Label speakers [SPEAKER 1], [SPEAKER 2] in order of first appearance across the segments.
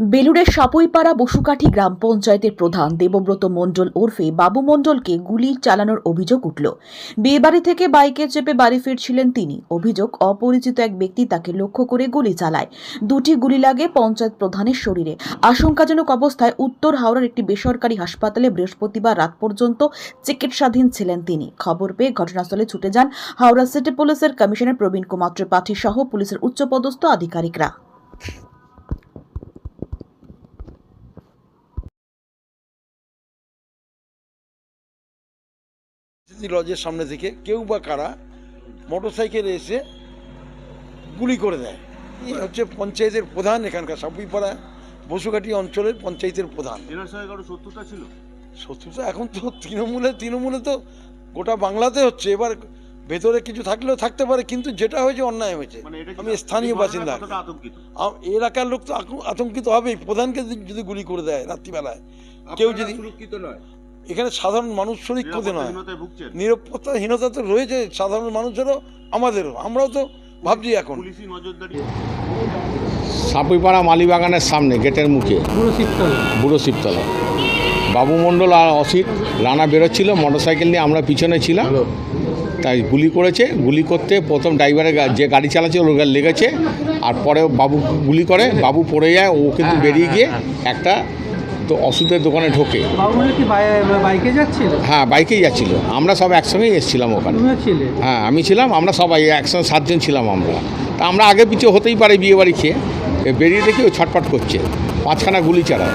[SPEAKER 1] বেলুড়ের সাপুইপাড়া বসুকাঠি গ্রাম পঞ্চায়েতের প্রধান দেবব্রত মণ্ডল ওরফে বাবু মণ্ডলকে গুলি চালানোর অভিযোগ উঠল। বিয়েবাড়ি থেকে বাইকে চেপে বাড়ি ফিরছিলেন তিনি। অভিযোগ, অপরিচিত এক ব্যক্তি তাকে লক্ষ্য করে গুলি চালায়। দুটি গুলি লাগে পঞ্চায়েত প্রধানের শরীরে। আশঙ্কাজনক অবস্থায় উত্তর হাওড়ার একটি বেসরকারি হাসপাতালে বৃহস্পতিবার রাত পর্যন্ত চিকিৎসাধীন ছিলেন তিনি। খবর পেয়ে ঘটনাস্থলে ছুটে যান হাওড়া সিটি পুলিশের কমিশনার প্রবীণ কুমার ত্রিপাঠী সহ পুলিশের উচ্চপদস্থ আধিকারিকরা।
[SPEAKER 2] লজের সামনে থেকে কেউ বা কারা মোটরসাইকেলে এসে গুলি করে দেয়। এই হচ্ছে পঞ্চায়েতের প্রধান এখানকার সাপুইপাড়া বসুকাটি অঞ্চলের পঞ্চায়েতের প্রধান।
[SPEAKER 3] শত্রুতা ছিল?
[SPEAKER 2] শত্রুতা এখন তো তৃণমূলে তৃণমূলে তো গোটা বাংলাতে হচ্ছে। এবার ভেতরে কিছু থাকলেও থাকতে পারে কিন্তু যেটা হয়েছে অন্যায় হয়েছে।
[SPEAKER 3] মানে
[SPEAKER 2] আমি স্থানীয় বাসিন্দা। এলাকার লোক তো আতঙ্কিত হবেই। প্রধানকে যদি- গুলি করে দেয় রাত্রিবেলায় কেউ যদি এখানে সাধারণ মানুষ সুরক্ষিত নয়। নিরাপত্তাহীনতা তো রয়েছে সাধারণ মানুষেরও আমাদেরও। আমরাও তো ভাবছি এখন।
[SPEAKER 4] সাপুইপাড়া মালিবাগানের সামনে গেটের মুখে। বুড়ো শিবতলা। বাবু মণ্ডল আর অসিত রানা বেরোচ্ছিল মোটরসাইকেল নিয়ে আমরা পিছনে ছিলাম। তাই গুলি করেছে। গুলি করতে প্রথম ড্রাইভারের যে গাড়ি চালাচ্ছে ওর লেগেছে। আর পরে বাবু গুলি করে বাবু পড়ে যায় ও কিন্তু বেরিয়ে গিয়ে একটা তো ওষুধের দোকানে ঢোকে।
[SPEAKER 5] বাবুরা বাইকে যাচ্ছিল?
[SPEAKER 4] হ্যাঁ বাইকেই যাচ্ছিল। আমরা সব একসঙ্গেই এসেছিলাম ওখানে। হ্যাঁ আমি ছিলাম আমরা সবাই একসঙ্গে সাতজন ছিলাম আমরা। তা আমরা আগে পিছিয়ে হতেই পারে বিয়েবাড়ি খেয়ে। বেরিয়ে দেখি ও ছটপট করছে। পাঁচখানা গুলি চালায়।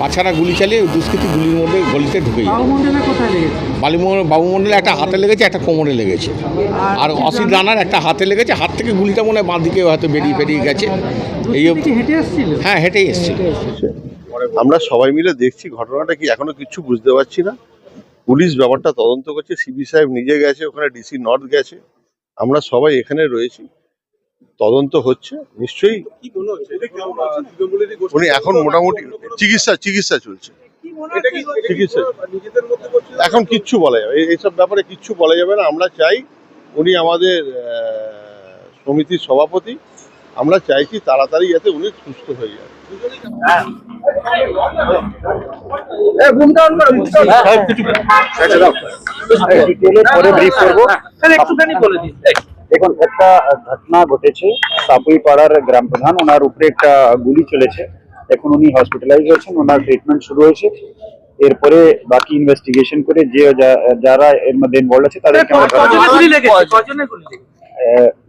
[SPEAKER 4] পাঁচখানা গুলি চালিয়ে দুষ্কৃতি গুলির মধ্যে গলিতে ঢুকে যায় বালিমোহন বাবু মণ্ডলে একটা হাতে লেগেছে একটা কোমরে লেগেছে। আর অসিত রানার একটা হাতে লেগেছে হাত থেকে গুলিটা মনে হয় বাঁ দিকে হয়তো বেরিয়ে বেরিয়ে গেছে। এই
[SPEAKER 5] দুষ্কৃতী হেঁটে আসছিল
[SPEAKER 4] হ্যাঁ হেঁটেই এসেছিল।
[SPEAKER 6] আমরা সবাই মিলে দেখছি ঘটনাটা কি এখনও কিছু বুঝতে পারছি না। পুলিশ ব্যাপারটা তদন্ত করছে সিবি সাহেব নিজে গেছে ওখানে ডিসি নর্থ গেছে। আমরা সবাই এখানে রয়েছি। তদন্ত হচ্ছে নিশ্চয়ই উনি এখন মোটামুটি চিকিৎসা চিকিৎসা চলছে। চিকিৎসা। এখন কিচ্ছু বলা যাবে এইসব ব্যাপারে কিচ্ছু বলা যাবে না। আমরা চাই উনি আমাদের সমিতির সভাপতি। আমরা চাইছি তাড়াতাড়ি যাতে উনি সুস্থ হয়ে যায়
[SPEAKER 7] পরে ব্রিফ করব। দেখুন একটা ঘটনা ঘটেছে। সাপুই পাড়ার গ্রাম প্রধান ওনার উপরে একটা গুলি চলেছে। এখন উনি হসপিটালাইজ হয়েছেন ওনার ট্রিটমেন্ট শুরু হয়েছে। এরপরে বাকি ইনভেস্টিগেশন করে যে যারা এর মধ্যে ইনভলভ আছে তাদেরকে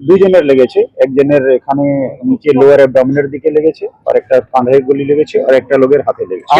[SPEAKER 7] দুইজনের লেগেছে। একজনের এখানে নিচে লোয়ার অ্যাবডোমিনের দিকে লেগেছে আর একটা কাঁধে গুলি লেগেছে আর একটা লোকের হাতে লেগেছে।